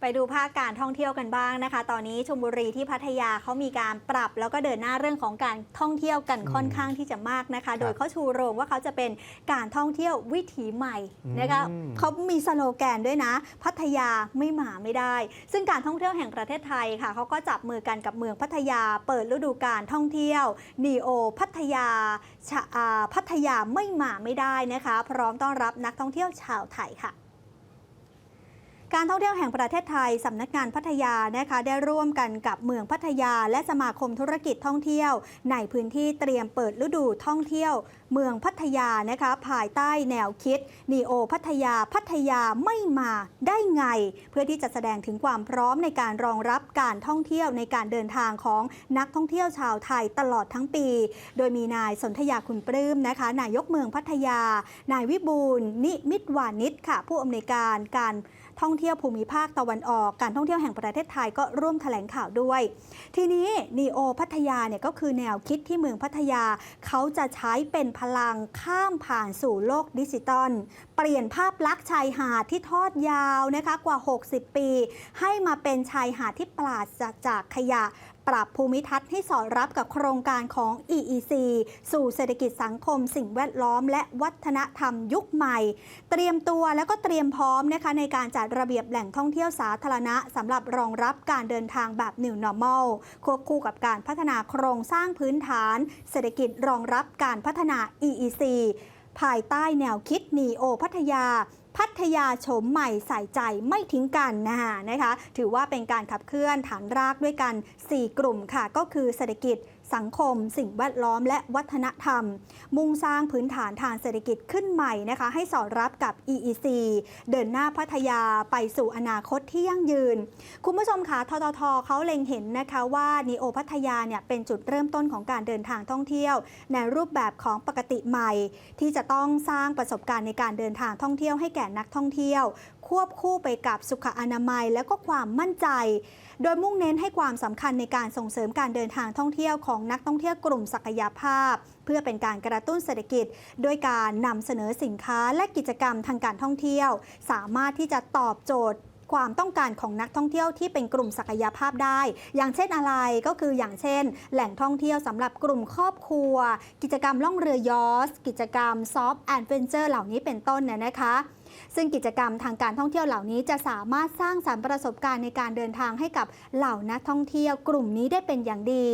ไปดูภาคการท่องเที่ยวกันบ้างนะคะ ตอนนี้ชลบุรีที่พัทยาเขามีการปรับแล้วก็เดินหน้าเรื่องของการท่องเที่ยวกันอืมค่อนข้างที่จะมากนะคะครับโดยเขาชูโรงว่าเขาจะเป็นการท่องเที่ยววิถีใหม่นะคะอืมเขามีสโลแกนด้วยนะ พัทยาไม่หมาไม่ได้ ซึ่งการท่องเที่ยวแห่งประเทศไทยค่ะเขาก็จับมือกันกับเมืองพัทยา เปิดฤดูการท่องเที่ยวนีโอพัทยาชะอ่าพัทยาไม่หมาไม่ได้นะคะ พร้อมต้อนรับนักท่องเที่ยวชาวไทยค่ะ การท่องเที่ยวแห่งประเทศไทยสำนักงานพัทยานะคะได้ร่วมกันกับเมืองพัทยา และสมาคมธุรกิจท่องเที่ยว ในพื้นที่เตรียมเปิดฤดูท่องเที่ยว เมืองพัทยานะคะภายใต้แนวคิดนีโอพัทยาพัทยาไม่มาได้ไง เพื่อที่จะแสดงถึงความพร้อมในการรองรับการท่องเที่ยวในการเดินทางของนักท่องเที่ยวชาวไทยตลอดทั้งปี โดยมีนายสนธยาคุณปลื้มนะคะนายกเมืองพัทยา นายวิบูลนิมิตวานิชค่ะผู้อำนวยการการ ท่องเที่ยวภูมิภาคตะวันออกการท่องเที่ยวแห่งประเทศไทยก็ร่วมแถลงข่าวด้วย ทีนี้นีโอพัทยาเนี่ยก็คือแนวคิดที่เมืองพัทยา เขาจะใช้เป็นพลังข้ามผ่านสู่โลกดิจิตอลเปลี่ยนภาพลักษณ์ชายหาดที่ทอดยาวนะคะกว่า 60 ปี ให้มาเป็นชายหาดที่ปราศจากขยะ ปรับภูมิทัศน์ให้สอดรับกับโครงการของ EEC สู่เศรษฐกิจสังคม สิ่งแวดล้อม และวัฒนธรรมยุคใหม่ เตรียมตัวแล้วก็เตรียมพร้อมนะคะในการจัดระเบียบแหล่งท่องเที่ยวสาธารณะสำหรับรองรับการเดินทางแบบ New Normal ควบคู่กับการพัฒนาโครงสร้างพื้นฐาน เศรษฐกิจรองรับการพัฒนา EEC ภายใต้แนวคิดนีโอพัทยา พัทยาโฉมใหม่ใส่ใจไม่ทิ้งกันนะคะนะคะ ถือว่าเป็นการขับเคลื่อนฐานรากด้วยกัน 4 กลุ่มค่ะ ก็คือเศรษฐกิจ สังคม สิ่งแวดล้อมและวัฒนธรรม มุ่งสร้างพื้นฐานทางเศรษฐกิจขึ้นใหม่นะคะ ให้สอดรับกับ EEC เดินหน้าพัทยาไปสู่อนาคตที่ยั่งยืน คุณผู้ชมคะทททเขาเล็งเห็นนะคะว่านีโอพัทยาเนี่ยเป็นจุดเริ่มต้นของการเดินทางท่องเที่ยว ในรูปแบบของปกติใหม่ ที่จะต้องสร้างประสบการณ์ในการเดินทางท่องเที่ยวให้แก่นักท่องเที่ยว ควบคู่ไปกับสุขอนามัยและก็ความมั่นใจ โดยมุ่งเน้นให้ความสำคัญในการส่งเสริมการเดินทางท่องเที่ยวของนักท่องเที่ยวกลุ่มศักยภาพ เพื่อเป็นการกระตุ้นเศรษฐกิจด้วยการนำเสนอสินค้าและกิจกรรมทางการท่องเที่ยว สามารถที่จะตอบโจทย์ความต้องการของนักท่องเที่ยวที่เป็นกลุ่มศักยภาพได้ อย่างเช่นอะไรก็คืออย่างเช่น แหล่งท่องเที่ยวสำหรับกลุ่มครอบครัว กิจกรรมล่องเรือยอส กิจกรรมซอฟต์แอนด์เวนเจอร์เหล่านี้เป็นต้นเนี่ยนะคะ ซึ่งกิจกรรมทางการท่องเที่ยวเหล่านี้จะสามารถสร้างสรรค์ประสบการณ์ในการเดินทางให้กับเหล่านักท่องเที่ยวกลุ่มนี้ได้เป็นอย่างดี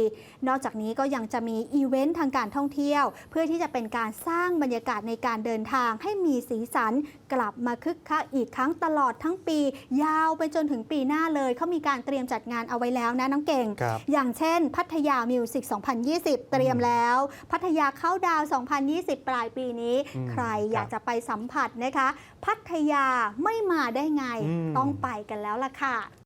นอกจากนี้ก็ยังจะมีอีเวนต์ทางการท่องเที่ยว เพื่อที่จะเป็นการสร้างบรรยากาศในการเดินทางให้มีสีสัน กลับมาคึกคักอีกครั้งตลอดทั้งปี ยาวไปจนถึงปีหน้าเลยเขามีการเตรียมจัดงานเอาไว้แล้วนะน้องเก่งครับอย่างเช่น พัทยามิวสิก2020 เตรียมแล้ว พัทยาเข้าดาว 2020 ปลายปีนี้อืมใครอยากครับจะไปสัมผัสนะคะพัทยาไม่มาได้ไงอืมต้องไปกันแล้วล่ะค่ะ